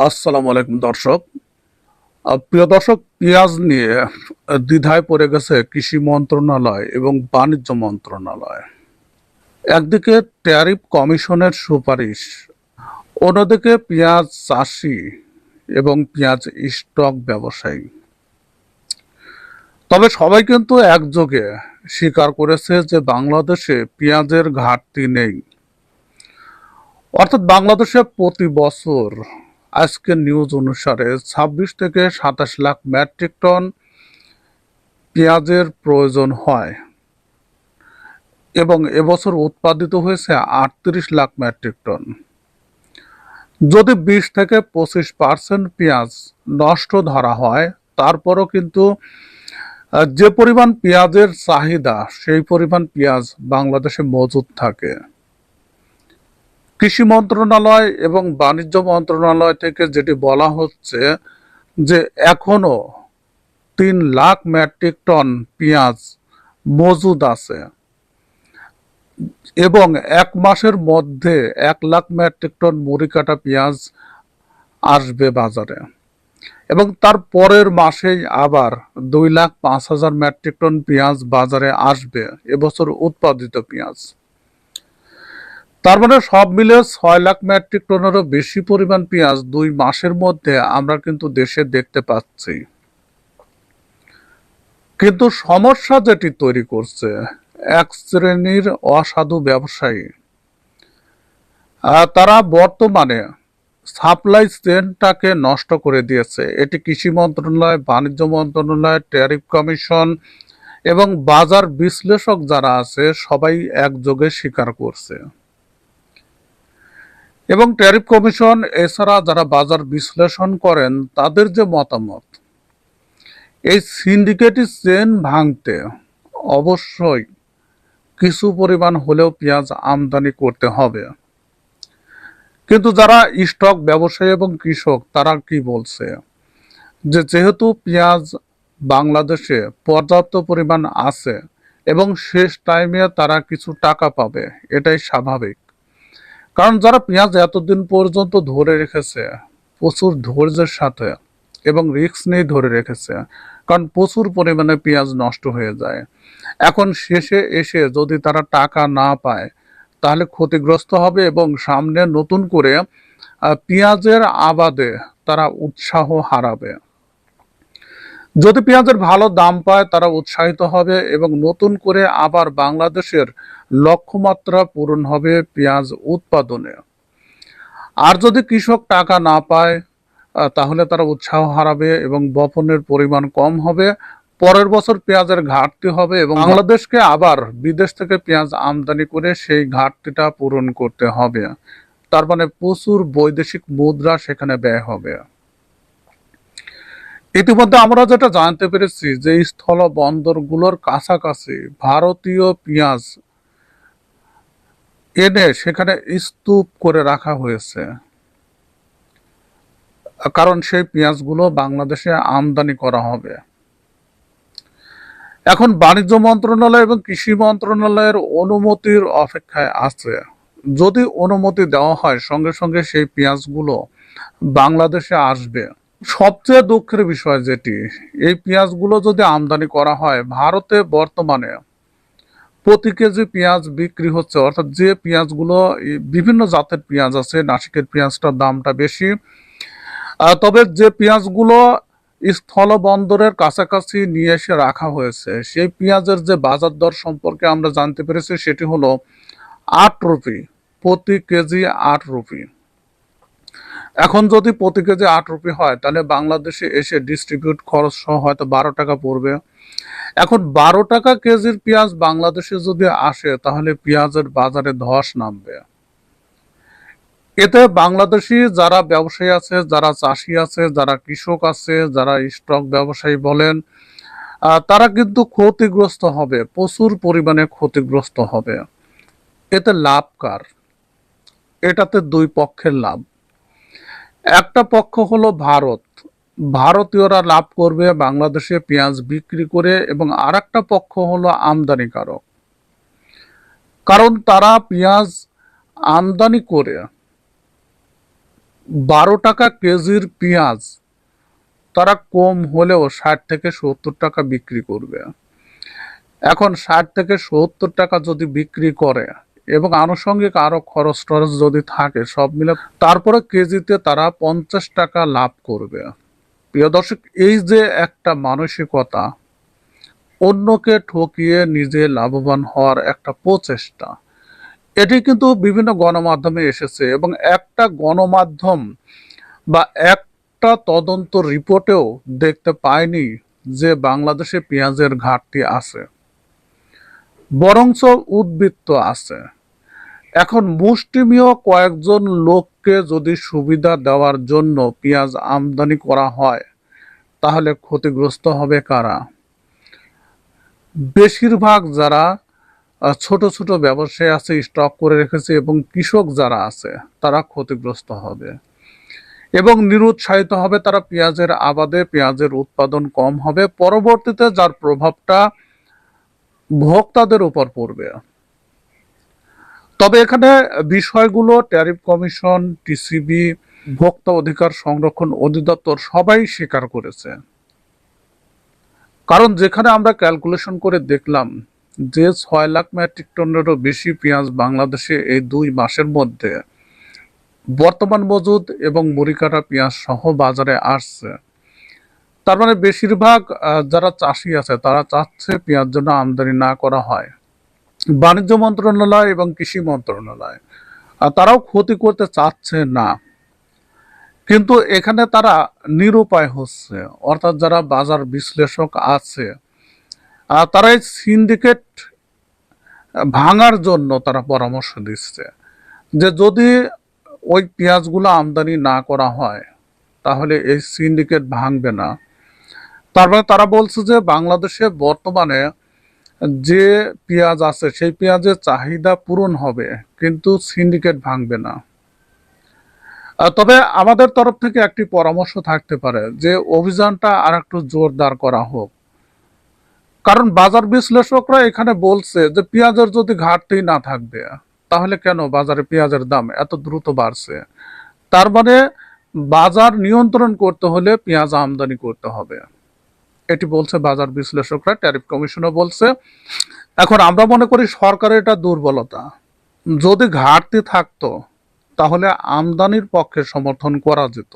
আসসালামু আলাইকুম দর্শক। প্রিয় দর্শক, পেঁয়াজ নিয়ে দ্বিধায় পড়ে গেছে কৃষি মন্ত্রণালয় এবং বাণিজ্য মন্ত্রণালয়। একদিকে ট্যারিফ কমিশনের সুপারিশ, অন্যদিকে পেঁয়াজ চাষি এবং পেঁয়াজ স্টক ব্যবসায়ী। তবে সবাই কিন্তু একযোগে স্বীকার করেছে যে বাংলাদেশে পেঁয়াজের ঘাটতি নেই। অর্থাৎ বাংলাদেশে প্রতি বছর আজকের নিউজ অনুসারে ছাব্বিশ থেকে সাতাশ লাখ মেট্রিক টন পেঁয়াজের প্রয়োজন হয় এবং এবছর উৎপাদিত হয়েছে আটত্রিশ লাখ মেট্রিক টন। যদি বিশ থেকে পঁচিশ পার্সেন্ট পেঁয়াজ নষ্ট ধরা হয়, তারপরও কিন্তু যে পরিমাণ পেঁয়াজের চাহিদা, সেই পরিমাণ পেঁয়াজ বাংলাদেশে মজুদ থাকে। কৃষি মন্ত্রণালয় এবং বাণিজ্য মন্ত্রণালয় থেকে যেটি বলা হচ্ছে যে এখনও তিন লাখ মেট্রিক টন পেঁয়াজ মজুদ আছে এবং এক মাসের মধ্যে এক লাখ মেট্রিক টন মুড়ি কাটা পেঁয়াজ আসবে বাজারে। এবং তার পরের মাসেই আবার দুই লাখ পাঁচ হাজার মেট্রিক টন পেঁয়াজ বাজারে আসবে, এবছর উৎপাদিত পেঁয়াজ। তার মানে সব মিলে ছয় লাখ মেট্রিক টনেরও বেশি পরিমাণ পেঁয়াজ দুই মাসের মধ্যে আমরা কিন্তু দেশে দেখতে পাচ্ছি। কিন্তু সমস্যা যেটি তৈরি করছে, এক শ্রেণির অসাধু ব্যবসায়ী। তারা বর্তমানে সাপ্লাই চেনটাকে নষ্ট করে দিয়েছে। এটি কৃষি মন্ত্রণালয়, বাণিজ্য মন্ত্রণালয়, ট্যারিফ কমিশন এবং বাজার বিশ্লেষক যারা আছে, সবাই একযোগে স্বীকার করছে। এবং ট্যারিফ কমিশন, এছাড়া যারা বাজার বিশ্লেষণ করেন, তাদের যে মতামত, এই সিন্ডিকেটি চেন ভাঙতে অবশ্যই কিছু পরিমাণ হলেও পেঁয়াজ আমদানি করতে হবে। কিন্তু যারা স্টক ব্যবসায়ী এবং কৃষক, তারা কি বলছে? যে যেহেতু পেঁয়াজ বাংলাদেশে পর্যাপ্ত পরিমাণ আছে এবং শেষ টাইমে তারা কিছু টাকা পাবে, এটাই স্বাভাবিক। কারণ যারা পেঁয়াজ এতদিন পর্যন্ত ধরে রেখেছে, প্রচুর ধৈর্যের সাথে এবং রিস্ক নিয়ে ধরে রেখেছে, কারণ প্রচুর পরিমাণে পেঁয়াজ নষ্ট হয়ে যায়। এখন শেষে এসে যদি তারা টাকা না পায়, তাহলে ক্ষতিগ্রস্ত হবে এবং সামনে নতুন করে পেঁয়াজের আবাদে তারা উৎসাহ হারাবে। যদি পেঁয়াজের ভালো দাম পায়, তারা উৎসাহিত হবে এবং নতুন করে আবার বাংলাদেশের লক্ষ্যমাত্রা পূরণ হবে পেঁয়াজ উৎপাদনে। আর যদি কৃষক টাকা না পায় তাহলে তারা উৎসাহ হারাবে এবং বপনের পরিমাণ কম হবে। পরের বছর পেঁয়াজের ঘাটতি হবে এবং বাংলাদেশকে আবার বিদেশ থেকে পেঁয়াজ আমদানি করে সেই ঘাটতিটা পূরণ করতে হবে। তার মানে প্রচুর বৈদেশিক মুদ্রা সেখানে ব্যয় হবে। ইতিমধ্যে আমরা যেটা জানতে পেরেছি যে স্থল বন্দরগুলোর কাছাকাছি ভারতীয় পেঁয়াজ এনে সেখানে স্তূপ করে রাখা হয়েছে। কারণ সেই পেঁয়াজগুলো বাংলাদেশে আমদানি করা হবে। এখন বাণিজ্য মন্ত্রণালয় এবং কৃষি মন্ত্রণালয়ের অনুমতির অপেক্ষায় আছে। যদি অনুমতি দেওয়া হয়, সঙ্গে সঙ্গে সেই পেঁয়াজগুলো বাংলাদেশে আসবে। সবচেয়ে দুঃখের বিষয় যেটি, এই পেঁয়াজগুলো যদি আমদানি করা হয়, ভারতে বর্তমানে প্রতি কেজি পেঁয়াজ বিক্রি হচ্ছে, অর্থাৎ যে পেঁয়াজগুলো বিভিন্ন জাতের পেঁয়াজ আছে, নাসিকের পেঁয়াজটার দামটা বেশি। তবে যে পেঁয়াজগুলো স্থল বন্দরের কাছাকাছি নিয়ে এসে রাখা হয়েছে, সেই পেঁয়াজের যে বাজার দর সম্পর্কে আমরা জানতে পেরেছি, সেটি হলো আট রুপি, প্রতি কেজি আট রুপি। এখন যদি প্রতি কেজি আট রুপি হয়, তাহলে বাংলাদেশে এসে ডিস্ট্রিবিউট খরচ সহ হয়তো বারো টাকা পড়বে। এখন বারো টাকা কেজির পেঁয়াজ বাংলাদেশে যদি আসে, তাহলে পেঁয়াজের বাজারে ধস নামবে। এতে বাংলাদেশি যারা ব্যবসায়ী আছে, যারা চাষি আছে, যারা কৃষক আছে, যারা স্টক ব্যবসায়ী বলেন তারা কিন্তু ক্ষতিগ্রস্ত হবে, প্রচুর পরিমাণে ক্ষতিগ্রস্ত হবে। এতে লাভ কার? এটাতে দুই পক্ষের লাভ। একটা পক্ষ হলো ভারত। ভারতীয়রা লাভ করবে বাংলাদেশে পেঁয়াজ বিক্রি করে এবং আর একটা পক্ষ হলো আমদানিকারক। কারণ তারা পেঁয়াজ আমদানি করে। বারো টাকা কেজির পেঁয়াজ তারা কম হলেও ষাট থেকে সত্তর টাকা বিক্রি করবে। এখন ষাট থেকে সত্তর টাকা যদি বিক্রি করে এবং আনুষঙ্গিক আরও খরচ টরচ যদি থাকে, সব মিলে তারপরে কেজিতে তারা পঞ্চাশ টাকা লাভ করবে। প্রিয় দর্শক, এই যে একটা মানসিকতা, অন্যকে ঠকিয়ে নিজে লাভবান হওয়ার একটা প্রচেষ্টা, এটি কিন্তু বিভিন্ন গণমাধ্যমে এসেছে এবং একটা গণমাধ্যম বা একটা তদন্ত রিপোর্টেও দেখতে পায়নি যে বাংলাদেশে পেঁয়াজের ঘাটতি আছে, বরঞ্চ উদ্বৃত্ত আছে। এখন মুষ্টিমীয় কয়েকজন লোককে যদি সুবিধা দেওয়ার জন্য পেঁয়াজ আমদানি করা হয়, তাহলে ক্ষতিগ্রস্ত হবে কারা? বেশিরভাগ যারা ছোট ছোট ব্যবসায়ী আছে, স্টক করে রেখেছে এবং কৃষক যারা আছে, তারা ক্ষতিগ্রস্ত হবে। এবং নিরুৎসাহিত হবে তারা পেঁয়াজের আবাদে, পেঁয়াজের উৎপাদন কম হবে। পরবর্তীতে যার প্রভাবটা ভোক্তাদের উপর পড়বে। তবে এখানে বিষয়গুলো ট্যারিফ কমিশন, টিসিবি, ভোক্তা অধিকার সংরক্ষণ অধিদপ্তর সবাই স্বীকার করেছে। কারণ যেখানে আমরা ক্যালকুলেশন করে দেখলাম যে ছয় লাখ মেট্রিক টনেরও বেশি পেঁয়াজ বাংলাদেশে এই দুই মাসের মধ্যে বর্তমান মজুদ এবং মুড়িকাটা পেঁয়াজ সহ বাজারে আসছে। তার মানে বেশিরভাগ যারা চাষি আছে, তারা চাচ্ছে পেঁয়াজ জন্য আমদানি না করা হয়। বাণিজ্য মন্ত্রণালয় এবং কৃষি মন্ত্রণালয়। তারাও ক্ষতি করতে চাচ্ছে না। কিন্তু এখানে তারা নিরুপায় হচ্ছে। অর্থাৎ যারা বাজার বিশ্লেষক আছে তারা সিন্ডিকেট ভাঙার জন্য তারা পরামর্শ দিচ্ছে যে যদি ওই পেঁয়াজগুলো আমদানি না করা হয়, তাহলে এই সিন্ডিকেট ভাঙবে না। তারপরে তারা বলছে যে বাংলাদেশে বর্তমানে যে পেঁয়াজ আছে, সেই পেঁয়াজের চাহিদা পূরণ হবে, কিন্তু সিন্ডিকেট ভাঙবে না। তবে আমাদের তরফ থেকে একটি পরামর্শ থাকতে পারে যে অভিযানটা আর একটু জোরদার করা হোক। কারণ বাজার বিশ্লেষকরা এখানে বলছে যে পেঁয়াজের যদি ঘাটতি না থাকবে, তাহলে কেন বাজারে পেঁয়াজের দাম এত দ্রুত বাড়ছে? তার মানে বাজার নিয়ন্ত্রণ করতে হলে পেঁয়াজ আমদানি করতে হবে। এটি বলছে বাজার বিশ্লেষকরা, ট্যারিফ কমিশনও বলছে। এখন আমরা মনে করি সরকারের এটা দুর্বলতা। যদি ঘাটতি থাকতো, তাহলে আমদানির পক্ষে সমর্থন করা যেত।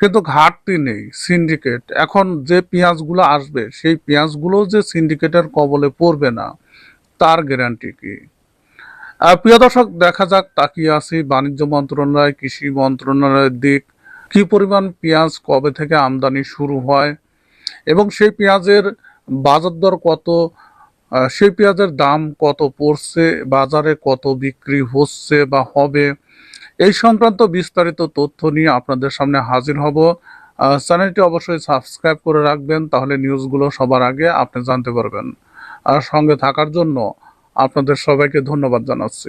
কিন্তু ঘাটতি নেই সিন্ডিকেট এখন যে পেঁয়াজগুলো আসবে, সেই পেঁয়াজগুলো যে সিন্ডিকেটের কবলে পড়বে না, তার গ্যারান্টি কি? প্রিয় দর্শক, দেখা যাক, তাকিয়ে আছি বাণিজ্য মন্ত্রণালয়, কৃষি মন্ত্রণালয়ের দিক। কি পরিমাণ পেঁয়াজ কবে থেকে আমদানি শুরু হয়? এবং সেই পেঁয়াজের বাজার দর কত? সেই পেঁয়াজের দাম কত পড়ছে? বাজারে কত বিক্রি হচ্ছে বা হবে? এই সংক্রান্ত বিস্তারিত তথ্য নিয়ে আপনাদের সামনে হাজির হব। চ্যানেলটি অবশ্যই সাবস্ক্রাইব করে রাখবেন, তাহলে নিউজগুলো সবার আগে আপনি জানতে পারবেন। আর সঙ্গে থাকার জন্য আপনাদের সবাইকে ধন্যবাদ জানাচ্ছি।